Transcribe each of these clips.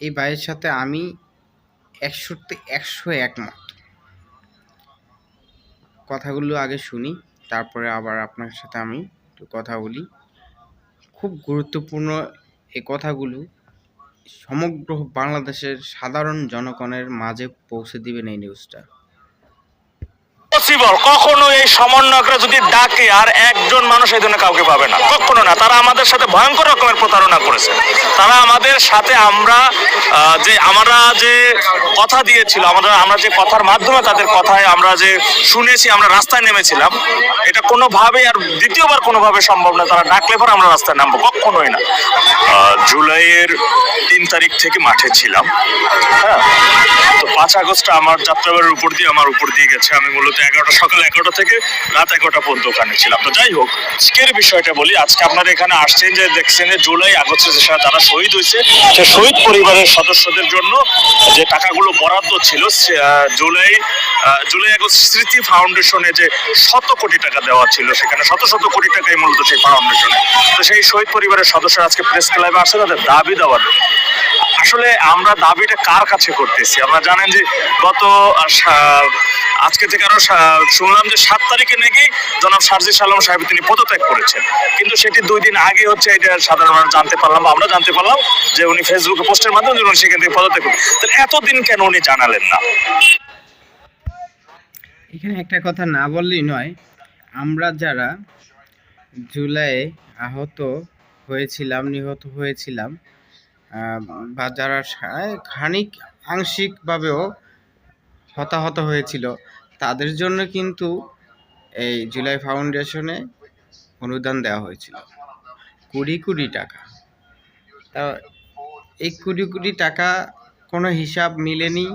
এই ভাইয়ের সাথে আমি একশোতে একশো একমত। কথাগুলো আগে শুনি, তারপরে আবার আপনার সাথে আমি একটু কথা বলি। খুব গুরুত্বপূর্ণ এই কথাগুলো সমগ্র বাংলাদেশের সাধারণ জনগণের মাঝে পৌঁছে দিবেন এই নিউজটা পসিবল কখনো এই সমন্বয়করা যদি ডাকে আর একজন মানুষ এই ধরনের কাউকে পাবে না? কখনো না। তারা আমাদের সাথে ভয়ঙ্কর রকমের প্রতারণা করেছে। তারা আমাদের সাথে আমরা যে আমরা যে কথা দিয়েছিল, আমরা আমরা যে কথার মাধ্যমে তাদের কথায় আমরা যে শুনেছি, আমরা রাস্তায় নেমেছিলাম, এটা কোনোভাবেই আর দ্বিতীয়বার কোনোভাবে সম্ভব না। তারা ডাকলে পর আমরা রাস্তায় নামবো। কখনোই না। জুলাইয়ের তিন তারিখ থেকে মাঠে ছিলাম। হ্যাঁ? তো পাঁচ আগস্ট আমার যাত্রাবাড়ির উপর দিয়ে আমার উপর দিয়ে গেছে। আমি মূলত এগারোটা, সকাল এগারোটা থেকে রাত এগারোটা পর্যন্ত ওখানে ছিলাম। তো যাই হোক, আজকের বিষয়টা বলি, আজকে আপনারা এখানে আসছেন যে দেখছেন যে জুলাই আগস্টে যে যারা শহীদ হয়েছে, সে শহীদ পরিবারের সদস্যদের জন্য যে টাকাগুলো বরাদ্দ ছিল জুলাই জুলাই আগস্ট স্মৃতি ফাউন্ডেশনে যে শত কোটি টাকা দেওয়া ছিল, সেখানে শত শত কোটি টাকাই মূলত সেই ফাউন্ডেশনে। তো সেই শহীদ পরিবারের সদস্যরা আজকে প্রেস ক্লাবে আসে, তাদের দাবি দেওয়ার আসলে আমরা দাবিটা কার কাছে করতেছি? আমরা জানেন যে গত আজকে থেকে আরও শুনলাম যে সাত তারিখে নাকি জনাব সারজি সালাম সাহেব তিনি পদত্যাগ করেছেন। কিন্তু সেটি দুই দিন আগে হচ্ছে এটা সাধারণ জানতে পারলাম আমরা জানতে পারলাম যে উনি ফেসবুকে পোস্টের মাধ্যমে উনি সেখান থেকে পদত্যাগ করেন তাহলে এতদিন কেন উনি জানালেন না? এখানে একটা কথা না বললেই নয়, আমরা যারা জুলাই আহত হয়েছিলাম, নিহত হয়েছিলাম বা যারা খানিক আংশিকভাবেও হতাহত হয়েছিল, তাদের জন্য কিন্তু এই জুলাই ফাউন্ডেশনে অনুদান দেওয়া হয়েছিল। কুড়ি কোটি টাকা। তা এই কুড়ি কোটি টাকা কোনো হিসাব মিলেনি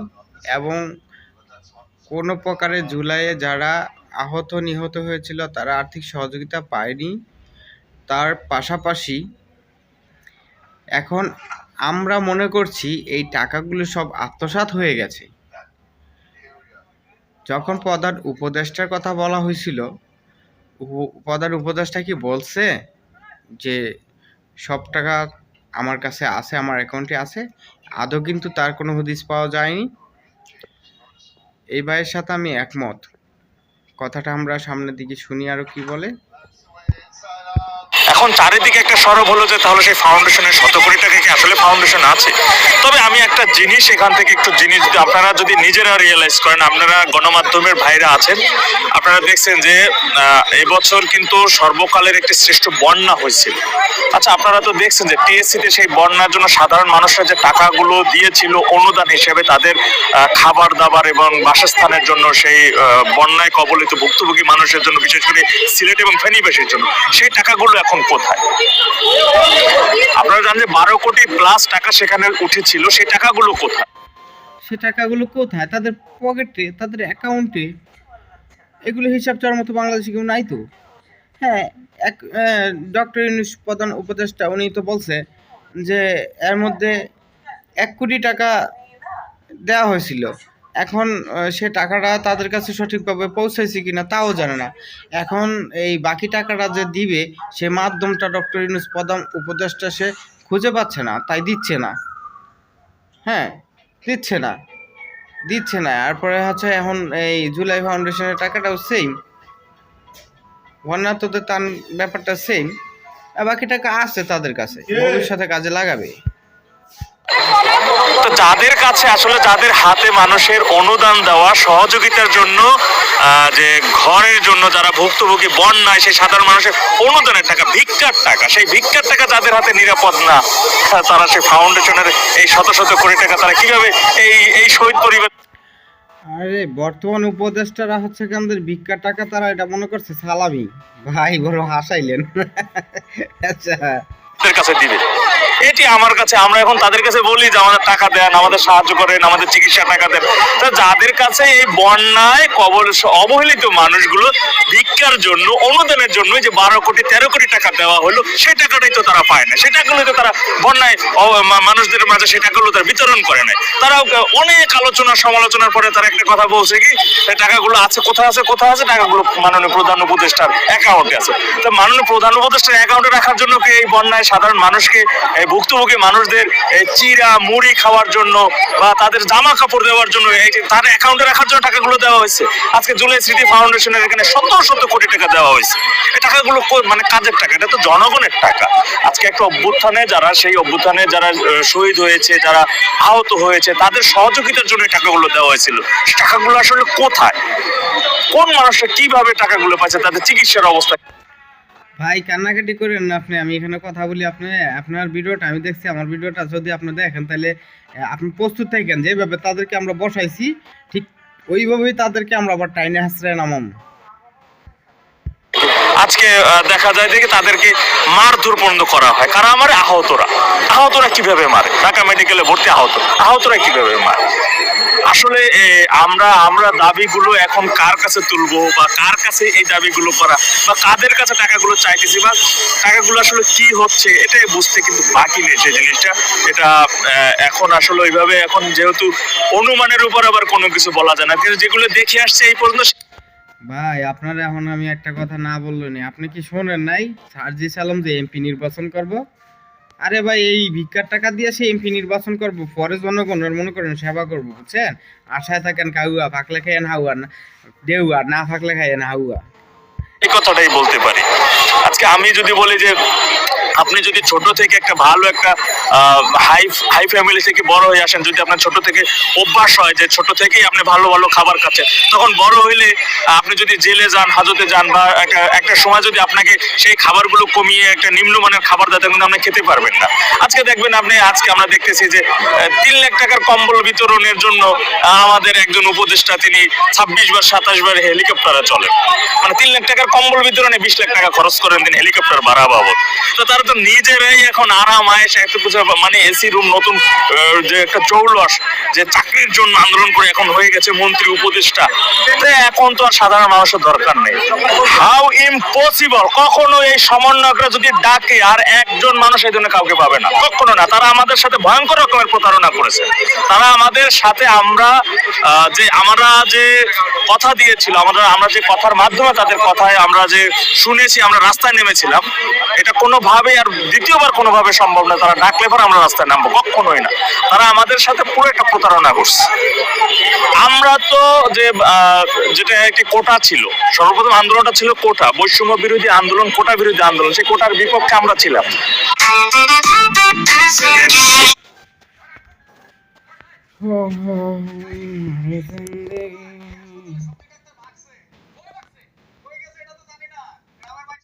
এবং কোনো প্রকারে জুলাইয়ে যারা আহত নিহত হয়েছিল, তারা আর্থিক সহযোগিতা পায়নি। তার পাশাপাশি এখন আমরা মনে করছি এই টাকাগুলো সব আত্মসাৎ হয়ে গেছে। যখন প্রধান উপদেষ্টার কথা বলা হয়েছিল প্রধান উপদেষ্টা কি বলছে যে, সব টাকা আমার কাছে আছে, আমার অ্যাকাউন্টে আছে, আদৌ কিন্তু তার কোনো হদিস পাওয়া যায়নি? এই ভাইয়ের সাথে আমি একমত। কথাটা আমরা সামনের দিকে শুনি আরও কি বলে? এখন চারিদিকে একটা সরব হলো যে তাহলে সেই ফাউন্ডেশনের শত কোটি টাকা কি আসলে ফাউন্ডেশন আছে? তবে আমি একটা জিনিস এখান থেকে একটু জিনিস যদি আপনারা যদি নিজেরা রিয়েলাইজ করেন, আপনারা গণমাধ্যমের ভাইরা আছেন, আপনারা দেখছেন যে এবছর কিন্তু সর্বকালের একটি শ্রেষ্ঠ বন্যা হয়েছিল। আচ্ছা আপনারা তো দেখছেন যে টিএসসিতে সেই বন্যার জন্য সাধারণ মানুষরা যে টাকাগুলো দিয়েছিল অনুদান হিসেবে তাদের খাবার দাবার এবং বাসস্থানের জন্য সেই বন্যায় কবলিত ভুক্তভোগী মানুষের জন্য, বিশেষ করে সিলেট এবং ফেনীবাসীর জন্য, সেই টাকাগুলো এখন কোথায়? আপনারা জানেন যে বারো কোটি প্লাস টাকা সেখানে উঠেছিল সেই টাকাগুলো কোথায়? সে টাকাগুলো কোথায়? তাদের পকেটে, তাদের অ্যাকাউন্টে। এগুলো হিসাব চাওয়ার মতো বাংলাদেশে কেউ নাই তো? হ্যাঁ এক ডক্টর ইউনুস প্রধান উপদেষ্টা, উনি তো বলছে যে এর মধ্যে এক কোটি টাকা দেওয়া হয়েছিল। এখন সে টাকাটা তাদের কাছে সঠিকভাবে পৌঁছাইছে কিনা তাও জানে না। এখন এই বাকি টাকাটা যে দিবে, সে মাধ্যমটা ডক্টর ইউনুস প্রধান উপদেষ্টা সে খুঁজে পাচ্ছে না, তাই দিচ্ছে না। হ্যাঁ দিচ্ছে না দিচ্ছে না। তারপরে হচ্ছে এখন এই জুলাই ফাউন্ডেশনের টাকাটাও সেম ওয়ান্নাতদের তার ব্যাপারটা সেম বাকি টাকা আছে তাদের কাছে, ভবিষ্যতে কাজে লাগাবে। তো যাদের কাছে আসলে যাদের হাতে মানুষের অনুদান দেওয়া সহযোগিতার জন্য যে ঘরের জন্য যারা ভুক্তভোগী বন্যায় সেই সাধারণ মানুষের অনুদানের টাকা ভিক্ষার টাকা সেই ভিক্ষার টাকা যাদের হাতে নিরাপদ না তারা সেই ফাউন্ডেশনের এই শত শত কোটি টাকা তারা কীভাবে এই এই শহীদ পরিবার আরে বর্তমান উপদেষ্টারা হচ্ছে আমাদের ভিক্ষার টাকা তারা এটা মনে করছে সালামি। ভাই বড় হাসাইলেন। আচ্ছা। কাছে দিবে। এটি আমার কাছে, আমরা এখন তাদের কাছে বলি যে আমাদের টাকা দেন, আমাদের সাহায্য করেন, আমাদের চিকিৎসা টাকা দেন। তা যাদের কাছে এই বন্যায় কবল অবহেলিত মানুষগুলো ভিক্ষার জন্য, অনুদানের জন্য যে বারো কোটি, তেরো কোটি টাকা দেওয়া হলো, সেই টাকাটাই তো তারা পায় না। সেই টাকাগুলো তো তারা বন্যায় মানুষদের মাঝে সেই টাকাগুলো তারা বিতরণ করে না তারাও অনেক আলোচনা, সমালোচনার পরে তারা একটা কথা বলছে কি টাকাগুলো আছে, কোথায় আছে কোথায় আছে? টাকাগুলো মাননীয় প্রধান উপদেষ্টার অ্যাকাউন্টে আছে। তো মাননীয় প্রধান উপদেষ্টার অ্যাকাউন্টে রাখার জন্য কি এই বন্যায় সাধারণ মানুষকে ভুক্তভোগী মানুষদের চিরা, মুড়ি খাওয়ার জন্য বা তাদের জামা কাপড় দেওয়ার জন্য তার অ্যাকাউন্টে রাখার জন্য টাকাগুলো দেওয়া হয়েছে। আজকে জুলাই স্মৃতি ফাউন্ডেশনের এখানে শত শত কোটি টাকা দেওয়া হয়েছে। এই টাকাগুলো মানে কাজের টাকা, এটা তো জনগণের টাকা। আজকে একটা অভ্যুত্থানে যারা, সেই অভ্যুত্থানে যারা শহীদ হয়েছে, যারা আহত হয়েছে, তাদের সহযোগিতার জন্য টাকাগুলো দেওয়া হয়েছিল। টাকাগুলো আসলে কোথায়? কোন মানুষরা কীভাবে টাকাগুলো পাচ্ছে, তাদের চিকিৎসার অবস্থা ভাই, কান্নাকাটি করেন না আপনি। আমি এখানে কথা বলি আপনি, আপনার ভিডিওটা, আমি দেখছি আমার ভিডিওটা যদি আপনি দেখেন তাহলে আপনি প্রস্তুত থাকেন যেভাবে তাদেরকে আমরা বসাইছি, ঠিক ওইভাবেই তাদেরকে আমরা আবার টাইনে হাসড়ায় নামাম আহ, দেখা যায় যে তাদেরকে মারধর পর্যন্ত করা হয়। কারা মারে? আহতরা। আহতরা কীভাবে মারে? ঢাকা মেডিকেলে ভর্তি আহত। আহতরা কীভাবে মারে? আসলে আমরা আমরা দাবিগুলো এখন কার কাছে তুলবো বা কার কাছে এই দাবিগুলো করা বা কাদের কাছে টাকাগুলো চাইতেছি বা টাকাগুলো আসলে কি হচ্ছে এটাই বুঝতে কিন্তু বাকি নেই সেই জিনিসটা। এটা এখন আসলে ওইভাবে এখন যেহেতু অনুমানের উপর আবার কোনো কিছু বলা যায় না। কিন্তু যেগুলো দেখে আসছে এই পর্যন্ত ভাই, আপনার এখন আমি একটা কথা না বললেন আপনি কি শোনেন নাই? সার্জি সালাম যে এমপি নির্বাচন করব? আরে ভাই, এই ভিক্ষার টাকা দিয়ে সে এমপি নির্বাচন করব, পরে জনগণের মনে করেন সেবা করব, বুঝছেন? আশায় থাকেন কাউয়া ফাকলে খাইয়েন হাউয়া, না দেউয়া, না ফাকলে খাইয়েন হাউয়া। এই কথাটাই বলতে পারি। আজকে আমি যদি বলি যে আপনি যদি ছোট থেকে একটা ভালো একটা হাই হাই ফ্যামিলি থেকে বড় হয়ে আসেন, যদি আপনার ছোট থেকে অভ্যাস হয় যে ছোট থেকেই আপনি ভালো ভালো খাবার খাচ্ছেন, তখন বড় হইলে আপনি যদি জেলে যান, হাজতে যান, বা একটা একটা সময় যদি আপনাকে সেই খাবারগুলো কমিয়ে একটা নিম্নমানের খাবার দেয় কিন্তু আপনি খেতে পারবেন না। আজকে দেখবেন আপনি, আজকে আমরা দেখতেছি যে তিন লাখ টাকার কম্বল বিতরণের জন্য আমাদের একজন উপদেষ্টা, তিনি ছাব্বিশ বার, সাতাশ বার হেলিকপ্টারে চলেন। মানে তিন লাখ টাকার কম্বল বিতরণে বিশ লাখ টাকা খরচ করেন তিনি হেলিকপ্টার ভাড়া বাবদ। তো তারা তো নিজেরাই এখন আরাম আয়েস এত কিছু মানে এসি রুম নতুন যে একটা চৌলস, যে চাকরির জন্য আন্দোলন করে এখন হয়ে গেছে মন্ত্রী, উপদেষ্টা। তো এখন তো আর সাধারণ মানুষের দরকার নেই। হাউ ইম্পসিবল কখনো এই সমন্বয়করা যদি ডাকে, আর একজন মানুষ এই জন্য কাউকে পাবে না। কখনো না। তারা আমাদের সাথে ভয়ঙ্কর রকমের প্রতারণা করেছে। তারা আমাদের সাথে আমরা যে আমরা যে কথা দিয়েছিল, আমরা আমরা যে কথার মাধ্যমে তাদের কথায় আমরা যে শুনেছি, আমরা রাস্তায় নেমেছিলাম, এটা কোনোভাবেই আর দ্বিতীয়বার কোনোভাবে সম্ভব না তারা ডাকলে পরে আমরা রাস্তায় নামবো কখনোই না তারা আমাদের সাথে পুরো একটা প্রতারণা করছে আমরা তো যে যেটা একটি কোটা ছিল সর্বপ্রথম আন্দোলনটা ছিল কোটা বৈষম্য বিরোধী আন্দোলন কোটা বিরোধী আন্দোলন সেই কোটার বিপক্ষে আমরা ছিলাম Oh, oh, oh,